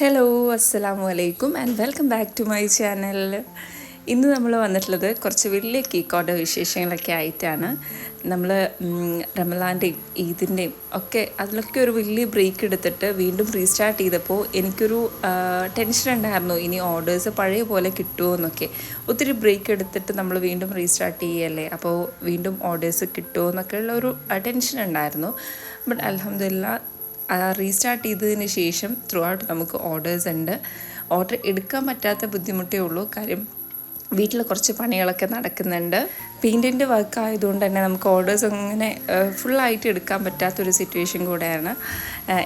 Hello അസ്സാം വലൈക്കും and welcome back to my channel ഇന്ന് നമ്മൾ വന്നിട്ടുള്ളത് കുറച്ച് വലിയ കേക്ക് ഓർഡർ വിശേഷങ്ങളൊക്കെ ആയിട്ടാണ്. നമ്മൾ റമലാന്റെയും ഈദിന്റെയും ഒക്കെ അതിലൊക്കെ ഒരു വലിയ ബ്രേക്ക് എടുത്തിട്ട് വീണ്ടും റീസ്റ്റാർട്ട് ചെയ്തപ്പോൾ എനിക്കൊരു ടെൻഷൻ ഉണ്ടായിരുന്നു. ഇനി ഓർഡേഴ്സ് പഴയ പോലെ കിട്ടുമോ എന്നൊക്കെ. ഒത്തിരി ബ്രേക്ക് എടുത്തിട്ട് നമ്മൾ വീണ്ടും റീസ്റ്റാർട്ട് ചെയ്യല്ലേ? അപ്പോൾ വീണ്ടും ഓർഡേഴ്സ് കിട്ടുമോ എന്നൊക്കെ ഉള്ള ഒരു ടെൻഷൻ ഉണ്ടായിരുന്നു. ബട്ട് അലഹമില്ല റീസ്റ്റാർട്ട് ചെയ്തതിന് ശേഷം ത്രൂ ഔട്ട് നമുക്ക് ഓർഡേഴ്സ് ഉണ്ട്. ഓർഡർ എടുക്കാൻ പറ്റാത്ത ബുദ്ധിമുട്ടേ ഉള്ളൂ. കാര്യം വീട്ടിൽ കുറച്ച് പണികളൊക്കെ നടക്കുന്നുണ്ട്. പെയിന്റിന്റെ വർക്ക് ആയതുകൊണ്ട് തന്നെ നമുക്ക് ഓർഡേഴ്സ് അങ്ങനെ ഫുള്ളായിട്ട് എടുക്കാൻ പറ്റാത്തൊരു സിറ്റുവേഷൻ കൂടെയാണ്.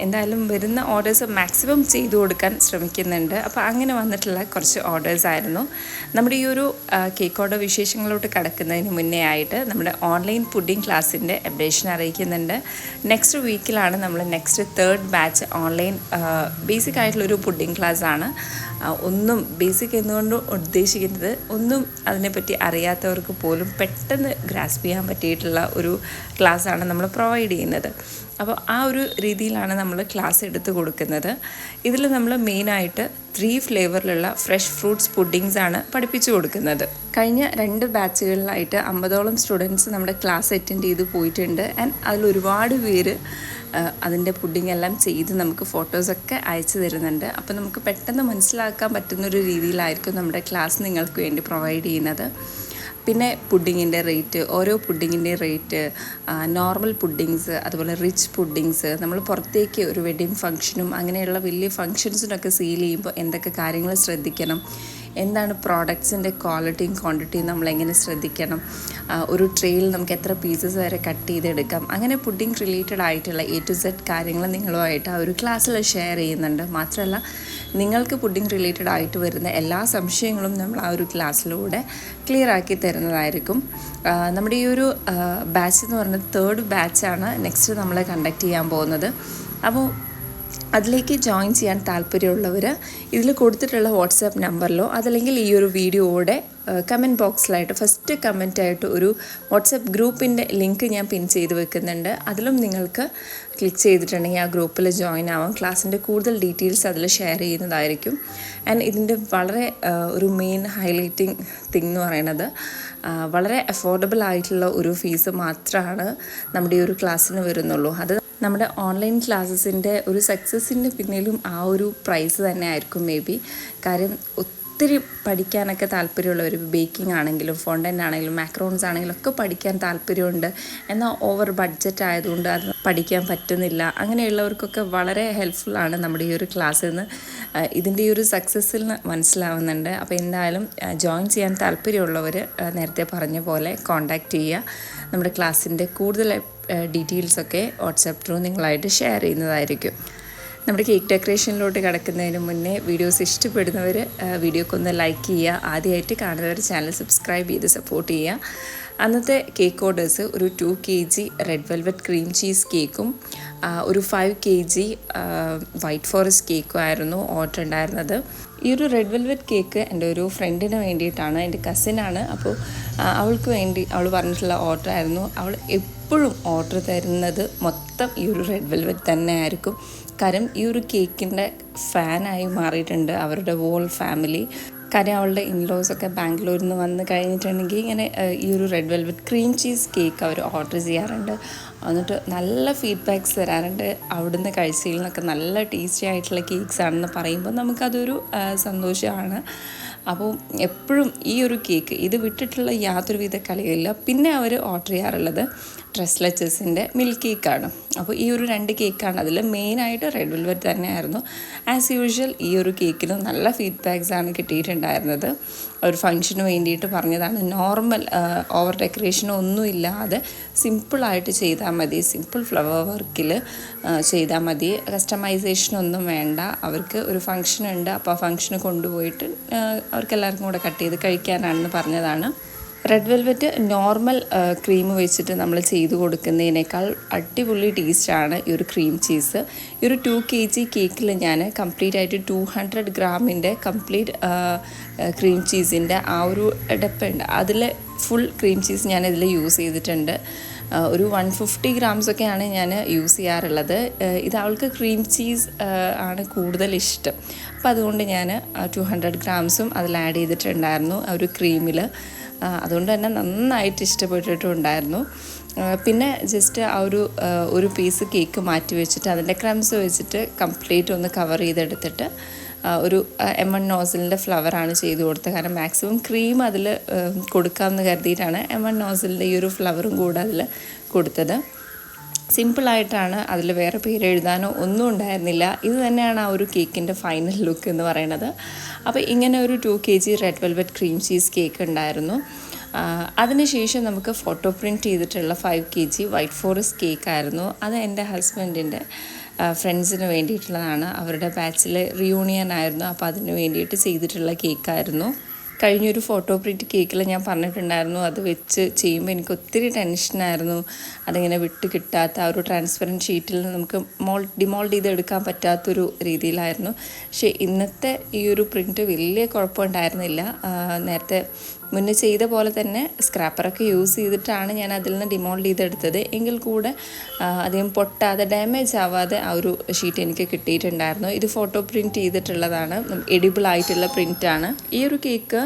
എന്തായാലും വരുന്ന ഓർഡേഴ്സ് മാക്സിമം ചെയ്തു കൊടുക്കാൻ ശ്രമിക്കുന്നുണ്ട്. അപ്പോൾ അങ്ങനെ വന്നിട്ടുള്ള കുറച്ച് ഓർഡേഴ്സ് ആയിരുന്നു. നമ്മുടെ ഈ ഒരു കേക്ക് ഓർഡർ വിശേഷങ്ങളോട്ട് കടക്കുന്നതിന് മുന്നേ ആയിട്ട് നമ്മുടെ ഓൺലൈൻ പുഡിംഗ് ക്ലാസ്സിന്റെ അപ്ഡേഷൻ അറിയിക്കുന്നുണ്ട്. നെക്സ്റ്റ് വീക്കിലാണ് നമ്മൾ next third batch online basic ആയിട്ടുള്ളൊരു പുഡിംഗ് ക്ലാസ് ആണ്. ഒന്നും ബേസിക് എന്നുകൊണ്ട് ഉദ്ദേശിക്കുന്നത് ഒന്നും അതിനെപ്പറ്റി അറിയാത്തവർക്ക് പോലും പെട്ടെന്ന് ഗ്രാസ്പ് ചെയ്യാൻ പറ്റിയിട്ടുള്ള ഒരു ക്ലാസ്സാണ് നമ്മൾ പ്രൊവൈഡ് ചെയ്യുന്നത്. അപ്പോൾ ആ ഒരു രീതിയിലാണ് നമ്മൾ ക്ലാസ് എടുത്ത് കൊടുക്കുന്നത്. ഇതിൽ നമ്മൾ മെയിനായിട്ട് ത്രീ ഫ്ലേവറിലുള്ള ഫ്രഷ് ഫ്രൂട്ട്സ് പുഡിങ്സ് ആണ് പഠിപ്പിച്ചു കൊടുക്കുന്നത്. കഴിഞ്ഞ രണ്ട് ബാച്ചുകളിലായിട്ട് അമ്പതോളം സ്റ്റുഡൻസ് നമ്മുടെ ക്ലാസ് അറ്റൻഡ് ചെയ്ത് പോയിട്ടുണ്ട്. ആൻഡ് അതിൽ ഒരുപാട് പേര് അതിന്റെ പുഡിംഗ് എല്ലാം ചെയ്ത് നമുക്ക് ഫോട്ടോസൊക്കെ അയച്ചു തരുന്നുണ്ട്. അപ്പോൾ നമുക്ക് പെട്ടെന്ന് മനസ്സിലാക്കാൻ പറ്റുന്ന ഒരു രീതിയിലായിരിക്കും നമ്മുടെ ക്ലാസ് നിങ്ങൾക്ക് വേണ്ടി പ്രൊവൈഡ് ചെയ്യുന്നത്. പിന്നെ പുഡിങ്ങിന്റെ റേറ്റ് ഓരോ പുഡിങ്ങിന്റെ റേറ്റ് നോർമൽ പുഡിങ്സ് അതുപോലെ റിച്ച് പുഡിങ്സ് നമ്മൾ പുറത്തേക്ക് ഒരു വെഡിങ് ഫംഗ്ഷനും അങ്ങനെയുള്ള വലിയ ഫംഗ്ഷൻസിനൊക്കെ സീൽ ചെയ്യുമ്പോൾ എന്തൊക്കെ കാര്യങ്ങൾ ശ്രദ്ധിക്കണം. എന്താണ് പ്രോഡക്ട്സിന്റെ ക്വാളിറ്റിയും ക്വാണ്ടിറ്റിയും നമ്മൾ എങ്ങനെ ശ്രദ്ധിക്കണം? ഒരു ട്രെയിൽ നമുക്ക് എത്ര പീസസ് വരെ കട്ട് ചെയ്തെടുക്കാം? അങ്ങനെ പുഡിംഗ് റിലേറ്റഡ് ആയിട്ടുള്ള എ ടു സെഡ് കാര്യങ്ങൾ നിങ്ങളുമായിട്ട് ആ ഒരു ക്ലാസ്സിൽ ഷെയർ ചെയ്യുന്നുണ്ട്. മാത്രമല്ല നിങ്ങൾക്ക് പുഡിംഗ് റിലേറ്റഡ് ആയിട്ട് വരുന്ന എല്ലാ സംശയങ്ങളും നമ്മൾ ആ ഒരു ക്ലാസ്സിലൂടെ ക്ലിയർ ആക്കി തരുന്നതായിരിക്കും. നമ്മുടെ ഈ ഒരു ബാച്ച് എന്ന് പറഞ്ഞത് തേർഡ് ബാച്ചാണ് നെക്സ്റ്റ് നമ്മൾ കണ്ടക്ട് ചെയ്യാൻ പോകുന്നത്. അപ്പോൾ അതിലേക്ക് ജോയിൻ ചെയ്യാൻ താല്പര്യമുള്ളവർ ഇതിൽ കൊടുത്തിട്ടുള്ള വാട്സാപ്പ് നമ്പറിലോ അതല്ലെങ്കിൽ ഈ ഒരു വീഡിയോയുടെ കമന്റ് ബോക്സിലായിട്ട് ഫസ്റ്റ് കമന്റായിട്ട് ഒരു വാട്സാപ്പ് ഗ്രൂപ്പിന്റെ ലിങ്ക് ഞാൻ പിൻ ചെയ്ത് വെക്കുന്നുണ്ട്. അതിലും നിങ്ങൾക്ക് ക്ലിക്ക് ചെയ്തിട്ടുണ്ടെങ്കിൽ ആ ഗ്രൂപ്പിൽ ജോയിൻ ആവാം. ക്ലാസ്സിന്റെ കൂടുതൽ ഡീറ്റെയിൽസ് അതിൽ ഷെയർ ചെയ്യുന്നതായിരിക്കും. ആൻഡ് ഇതിന്റെ വളരെ ഒരു മെയിൻ ഹൈലൈറ്റിംഗ് തിങ് എന്ന് പറയുന്നത് വളരെ അഫോർഡബിൾ ആയിട്ടുള്ള ഒരു ഫീസ് മാത്രമാണ് നമ്മുടെ ഈ ഒരു ക്ലാസ്സിന് വരുന്നുള്ളൂ. അത് നമ്മുടെ ഓൺലൈൻ ക്ലാസ്സസിന്റെ ഒരു സക്സസ്സിന്റെ പിന്നിലും ആ ഒരു പ്രൈസ് തന്നെ ആയിരിക്കും മേ ബി കാര്യം ഒത്തിരി പഠിക്കാനൊക്കെ താല്പര്യമുള്ളവർ ബേക്കിംഗ് ആണെങ്കിലും ഫോണ്ടന്റ് ആണെങ്കിലും മാക്രോൺസ് ആണെങ്കിലും ഒക്കെ പഠിക്കാൻ താല്പര്യമുണ്ട്. എന്നാൽ ഓവർ ബഡ്ജറ്റ് ആയതുകൊണ്ട് അത് പഠിക്കാൻ പറ്റുന്നില്ല. അങ്ങനെയുള്ളവർക്കൊക്കെ വളരെ ഹെൽപ്ഫുള്ളാണ് നമ്മുടെ ഈ ഒരു ക്ലാസ് എന്ന് ഇതിന്റെ ഈ ഒരു സക്സസ്സിൽ നിന്ന് മനസ്സിലാവുന്നുണ്ട്. അപ്പോൾ എന്തായാലും ജോയിൻ ചെയ്യാൻ താല്പര്യമുള്ളവർ നേരത്തെ പറഞ്ഞ പോലെ കോൺടാക്റ്റ് ചെയ്യുക. നമ്മുടെ ക്ലാസ്സിന്റെ കൂടുതൽ ഡീറ്റെയിൽസൊക്കെ വാട്സാപ്പ് ത്രൂ നിങ്ങളായിട്ട് ഷെയർ ചെയ്യുന്നതായിരിക്കും. നമ്മുടെ കേക്ക് ഡെക്കറേഷനിലോട്ട് കിടക്കുന്നതിന് മുന്നേ വീഡിയോസ് ഇഷ്ടപ്പെടുന്നവർ വീഡിയോക്കൊന്ന് ലൈക്ക് ചെയ്യുക. ആദ്യമായിട്ട് കാണുന്നവർ ചാനൽ സബ്സ്ക്രൈബ് ചെയ്ത് സപ്പോർട്ട് ചെയ്യുക. അന്നത്തെ കേക്ക് ഓർഡേഴ്സ് ഒരു two K G red velvet cream cheese കേക്കും ഒരു five K G white forest കേക്കും ആയിരുന്നു ഓർഡർ ഉണ്ടായിരുന്നത്. ഈ ഒരു റെഡ് വെൽവെറ്റ് കേക്ക് എന്റെ ഒരു ഫ്രണ്ടിന് വേണ്ടിയിട്ടാണ് എന്റെ കസിനാണ് അപ്പോൾ അവൾക്ക് വേണ്ടി അവൾ പറഞ്ഞിട്ടുള്ള ഓർഡർ ആയിരുന്നു. അവൾ എപ്പോഴും ഓർഡർ തരുന്നത് മൊത്തം ഈ ഒരു റെഡ് വെൽവെറ്റ് തന്നെ ആയിരിക്കും. കാര്യം ഈ ഒരു കേക്കിന്റെ ഫാനായി മാറിയിട്ടുണ്ട് അവരുടെ വോൾ ഫാമിലി കാര്യം അവളുടെ ഇൻലോസൊക്കെ ബാംഗ്ലൂരിൽ നിന്ന് വന്ന് കഴിഞ്ഞിട്ടുണ്ടെങ്കിൽ ഇങ്ങനെ ഈ ഒരു red velvet cream cheese cake അവർ ഓർഡർ ചെയ്യാറുണ്ട്. എന്നിട്ട് നല്ല ഫീഡ്ബാക്ക്സ് തരാറുണ്ട്. അവിടുന്ന് കഴിച്ചതിൽ നിന്നൊക്കെ നല്ല ടേസ്റ്റി ആയിട്ടുള്ള കേക്ക്സ് ആണെന്ന് പറയുമ്പോൾ നമുക്കതൊരു സന്തോഷമാണ്. അപ്പോൾ എപ്പോഴും ഈ ഒരു കേക്ക് ഇത് വിട്ടിട്ടുള്ള യാതൊരുവിധ കളിയില്ല പിന്നെ അവർ ഓർഡർ ചെയ്യാറുള്ളത് ഡ്രസ്ലെച്ചസിന്റെ മിൽക്ക് കേക്കാണ് അപ്പോൾ ഈ ഒരു രണ്ട് കേക്കാണ് അതിൽ മെയിനായിട്ട് റെഡ് വെൽവെറ്റ് തന്നെയായിരുന്നു. ആസ് യൂഷ്വൽ ഈ ഒരു കേക്കിന് നല്ല ഫീഡ്ബാക്സ് ആണ് കിട്ടിയിട്ടുണ്ടായിരുന്നത്. ഒരു ഫംഗ്ഷന് വേണ്ടിയിട്ട് പറഞ്ഞതാണ്. നോർമൽ ഓവർ ഡെക്കറേഷനോ ഒന്നും ഇല്ലാതെ സിമ്പിളായിട്ട് ചെയ്താൽ മതി. സിമ്പിൾ ഫ്ലവർ വർക്കിൽ ചെയ്താൽ മതി. കസ്റ്റമൈസേഷൻ ഒന്നും വേണ്ട. അവർക്ക് ഒരു ഫംഗ്ഷൻ ഉണ്ട് അപ്പോൾ ആ ഫംഗ്ഷന് കൊണ്ടുപോയിട്ട് അവർക്ക് എല്ലാവർക്കും കൂടെ കട്ട് ചെയ്ത് കഴിക്കാനാണെന്ന് പറഞ്ഞതാണ്. റെഡ് വെൽവെറ്റ് നോർമൽ ക്രീം വെച്ചിട്ട് നമ്മൾ ചെയ്ത് കൊടുക്കുന്നതിനേക്കാൾ അടിപൊളി ടേസ്റ്റാണ് ഈ ഒരു ക്രീം ചീസ് ഈ ഒരു ടു കെ ജി കേക്കിൽ ഞാൻ കംപ്ലീറ്റ് ആയിട്ട് ടു ഹൺഡ്രഡ് ഗ്രാമിന്റെ കംപ്ലീറ്റ് ക്രീം ചീസിന്റെ ആ ഒരു ഡെപ്പുണ്ട് അതിൽ ഫുൾ ക്രീം ചീസ് ഞാൻ ഇതിൽ യൂസ് ചെയ്തിട്ടുണ്ട്. ആ, ഒരു വൺ ഫിഫ്റ്റി ഗ്രാംസൊക്കെയാണ് ഞാൻ യൂസ് ചെയ്യാറുള്ളത്. ആ, ഇത് അവൾക്ക് ക്രീം ചീസ് ആ, ആണ് കൂടുതൽ ഇഷ്ടം. അപ്പോൾ അതുകൊണ്ട് ഞാൻ ടു ഹൺഡ്രഡ് ഗ്രാംസും അതിൽ ആഡ് ചെയ്തിട്ടുണ്ടായിരുന്നു ആ ഒരു ക്രീമിൽ അതുകൊണ്ട് തന്നെ നന്നായിട്ട് ഇഷ്ടപ്പെട്ടിട്ടുണ്ടായിരുന്നു. പിന്നെ ജസ്റ്റ് ആ ഒരു ഒരു പീസ് കേക്ക് മാറ്റി വെച്ചിട്ട് അതിന്റെ ക്രംസ് വെച്ചിട്ട് കംപ്ലീറ്റ് ഒന്ന് കവർ ചെയ്തെടുത്തിട്ട് ഒരു എം എൺ നോസിലിന്റെ ഫ്ലവറാണ് ചെയ്ത് കൊടുത്തത്. കാരണം മാക്സിമം ക്രീം അതിൽ കൊടുക്കാമെന്ന് കരുതിയിട്ടാണ് എം എൺ നോസിലിന്റെ ഈ ഒരു ഫ്ലവറും കൂടെ അതിൽ കൊടുത്തത്. സിമ്പിളായിട്ടാണ് അതിൽ വേറെ പേര് എഴുതാനോ ഒന്നും ഉണ്ടായിരുന്നില്ല. ഇത് തന്നെയാണ് ആ ഒരു കേക്കിന്റെ ഫൈനൽ ലുക്ക് എന്ന് പറയുന്നത്. അപ്പോൾ ഇങ്ങനെ ഒരു two K G red velvet cream cheese cake ഉണ്ടായിരുന്നു അതിനുശേഷം നമുക്ക് ഫോട്ടോ പ്രിന്റ് ചെയ്തിട്ടുള്ള five K G white forest cake ആയിരുന്നു. അത് എന്റെ ഹസ്ബൻഡിന്റെ ഫ്രണ്ട്സിന് വേണ്ടിയിട്ടുള്ളതാണ്. അവരുടെ ബാച്ചിലെ റിയൂണിയൻ ആയിരുന്നു. അപ്പോൾ അതിന് വേണ്ടിയിട്ട് ചെയ്തിട്ടുള്ള കേക്കായിരുന്നു കഴിഞ്ഞൊരു ഫോട്ടോ പ്രിന്റ് കേക്കിൽ ഞാൻ പറഞ്ഞിട്ടുണ്ടായിരുന്നു. അത് വെച്ച് ചെയ്യുമ്പോൾ എനിക്ക് ഒത്തിരി ടെൻഷനായിരുന്നു അതിങ്ങനെ വിട്ട് കിട്ടാത്ത ആ ഒരു ട്രാൻസ്പെറന്റ് ഷീറ്റിൽ നമുക്ക് മോൾ ഡിമോൾഡ് ചെയ്ത് എടുക്കാൻ പറ്റാത്തൊരു രീതിയിലായിരുന്നു. പക്ഷേ ഇന്നത്തെ ഈ ഒരു പ്രിന്റ് വലിയ കുഴപ്പമുണ്ടായിരുന്നില്ല നേരത്തെ മുന്നേ ചെയ്ത പോലെ തന്നെ സ്ക്രാപ്പറൊക്കെ യൂസ് ചെയ്തിട്ടാണ് ഞാൻ അതിൽ നിന്ന് ഡിമോൾഡ് ചെയ്തെടുത്തത്. എങ്കിൽ കൂടെ അധികം പൊട്ടാതെ ഡാമേജ് ആവാതെ ആ ഒരു ഷീറ്റ് എനിക്ക് കിട്ടിയിട്ടുണ്ടായിരുന്നു. ഇത് ഫോട്ടോ പ്രിന്റ് ചെയ്തിട്ടുള്ളതാണ്. എഡിബിൾ ആയിട്ടുള്ള പ്രിന്റാണ് ഈ ഒരു കേക്ക്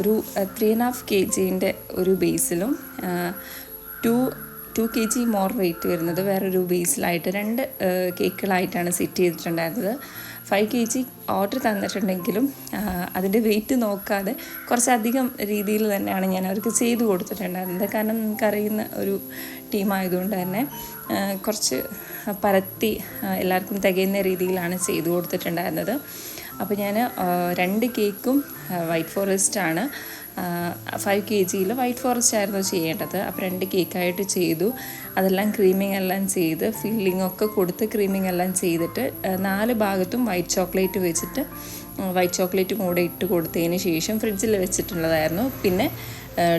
ഒരു ത്രീ ആൻഡ് ഹാഫ് കെ ജീന്റെ ഒരു ബേസിലും two two K G more weight വരുന്നത് വേറൊരു ബേസിലായിട്ട് രണ്ട് കേക്കുകളായിട്ടാണ് സെറ്റ് ചെയ്തിട്ടുണ്ടായിരുന്നത്. ഫൈവ് കെ ജി ഓർഡർ തന്നിട്ടുണ്ടെങ്കിലും അതിന്റെ വെയിറ്റ് നോക്കാതെ കുറച്ചധികം രീതിയിൽ തന്നെയാണ് ഞാൻ അവർക്ക് ചെയ്തു കൊടുത്തിട്ടുണ്ടായിരുന്നത്. കാരണം നമുക്കറിയുന്ന ഒരു ടീമായതുകൊണ്ട് തന്നെ കുറച്ച് പരത്തി എല്ലാവർക്കും തികയുന്ന രീതിയിലാണ് ചെയ്തു കൊടുത്തിട്ടുണ്ടായിരുന്നത്. അപ്പോൾ ഞാൻ രണ്ട് കേക്കും വൈറ്റ് ഫോറസ്റ്റാണ് ഫൈവ് കെ ജിയിൽ വൈറ്റ് ഫോറസ്റ്റ് ആയിരുന്നു ചെയ്യേണ്ടത്. അപ്പോൾ രണ്ട് കേക്കായിട്ട് ചെയ്തു. അതെല്ലാം ക്രീമിങ് എല്ലാം ചെയ്ത് ഫില്ലിംഗ് ഒക്കെ കൊടുത്ത് ക്രീമിങ് എല്ലാം ചെയ്തിട്ട് നാല് ഭാഗത്തും വൈറ്റ് ചോക്ലേറ്റ് വെച്ചിട്ട് വൈറ്റ് ചോക്ലേറ്റ് കൂടെ ഇട്ട് കൊടുത്തതിന് ശേഷം ഫ്രിഡ്ജിൽ വെച്ചിട്ടുള്ളതായിരുന്നു. പിന്നെ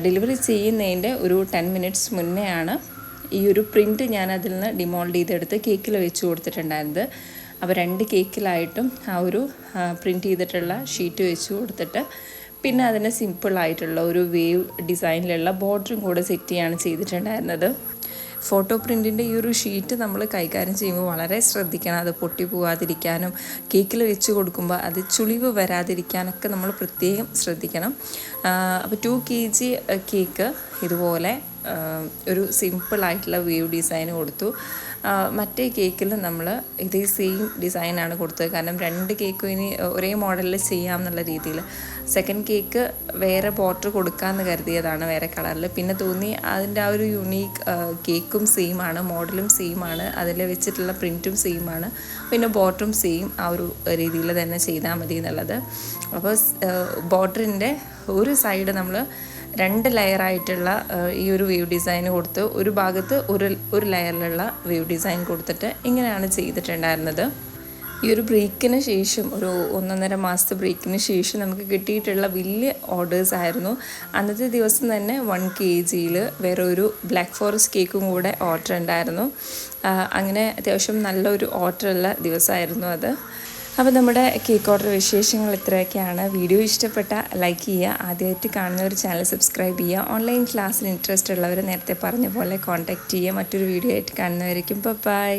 ഡെലിവറി ചെയ്യുന്നതിന്റെ ഒരു ടെൻ മിനിറ്റ്സ് മുന്നേ ആണ് ഈ ഒരു പ്രിന്റ് ഞാൻ അതിൽ നിന്ന് ഡിമോൾഡ് ചെയ്തെടുത്ത് കേക്കിൽ വെച്ച് കൊടുത്തിട്ടുണ്ടായിരുന്നത്. അപ്പോൾ രണ്ട് കേക്കിലായിട്ടും ആ ഒരു പ്രിന്റ് ചെയ്തിട്ടുള്ള ഷീറ്റ് വെച്ച് കൊടുത്തിട്ട് പിന്നെ അതിന് സിമ്പിളായിട്ടുള്ള ഒരു വേവ് ഡിസൈനിലുള്ള ബോർഡറും കൂടെ സെറ്റ് ചെയ്യാണ് ചെയ്തിട്ടുണ്ടായിരുന്നത്. ഫോട്ടോ പ്രിന്റിന്റെ ഈ ഒരു ഷീറ്റ് നമ്മൾ കൈകാര്യം ചെയ്യുമ്പോൾ വളരെ ശ്രദ്ധിക്കണം. അത് പൊട്ടി പോകാതിരിക്കാനും കേക്കിൽ വെച്ച് കൊടുക്കുമ്പോൾ അത് ചുളിവ് വരാതിരിക്കാനൊക്കെ നമ്മൾ പ്രത്യേകം ശ്രദ്ധിക്കണം. അപ്പോൾ ടു കെ ജി കേക്ക് ഇതുപോലെ ഒരു സിമ്പിളായിട്ടുള്ള വേവ് ഡിസൈൻ കൊടുത്തു. മറ്റേ കേക്കിൽ നമ്മൾ ഇതേ സെയിം ഡിസൈനാണ് കൊടുത്തത്. കാരണം രണ്ട് കേക്കും ഇനി ഒരേ മോഡലിൽ ചെയ്യാം എന്നുള്ള രീതിയിൽ. സെക്കൻഡ് കേക്ക് വേറെ ബോട്ടർ കൊടുക്കാമെന്ന് കരുതിയതാണ് വേറെ കളറിൽ പിന്നെ തോന്നി അതിന്റെ ആ ഒരു യുണീക്ക് കേക്കും സെയിം ആണ് മോഡലും സെയിം ആണ് അതിൽ വെച്ചിട്ടുള്ള പ്രിന്റും സെയിം ആണ്. പിന്നെ ബോട്ടറും സെയിം ആ ഒരു രീതിയിൽ തന്നെ ചെയ്താൽ മതി എന്നുള്ളത്. അപ്പോൾ ബോർഡറിന്റെ ഒരു സൈഡ് നമ്മൾ രണ്ട് ലെയറായിട്ടുള്ള ഈ ഒരു വേവ് ഡിസൈൻ കൊടുത്ത് ഒരു ഭാഗത്ത് ഒരു ഒരു ലെയറിലുള്ള വേവ് ഡിസൈൻ കൊടുത്തിട്ട് ഇങ്ങനെയാണ് ചെയ്തിട്ടുണ്ടായിരുന്നത്. ഈ ഒരു ബ്രേക്കിന് ശേഷം ഒരു ഒന്നൊന്നര മാസത്തെ ബ്രേക്കിന് ശേഷം നമുക്ക് കിട്ടിയിട്ടുള്ള വലിയ ഓർഡേഴ്സ് ആയിരുന്നു. അന്നത്തെ ദിവസം തന്നെ വൺ കെ ജിയിൽ വേറെ ഒരു ബ്ലാക്ക് ഫോറസ്റ്റ് കേക്കും കൂടെ ഓർഡർ ഉണ്ടായിരുന്നു. അങ്ങനെ അത്യാവശ്യം നല്ലൊരു ഓർഡറുള്ള ദിവസമായിരുന്നു അത്. അപ്പോൾ നമ്മുടെ കേക്ക് ഓർഡർ വിശേഷങ്ങൾ ഇത്രയൊക്കെയാണ്. വീഡിയോ ഇഷ്ടപ്പെട്ട ലൈക്ക് ചെയ്യുക. ആദ്യമായിട്ട് കാണുന്നവർ ചാനൽ സബ്സ്ക്രൈബ് ചെയ്യുക. ഓൺലൈൻ ക്ലാസ്സിൽ ഇൻട്രസ്റ്റ് ഉള്ളവർ നേരത്തെ പറഞ്ഞ പോലെ കോൺടാക്റ്റ് ചെയ്യുക. മറ്റൊരു വീഡിയോ ആയിട്ട് കാണുന്നവരായിരിക്കും ബൈ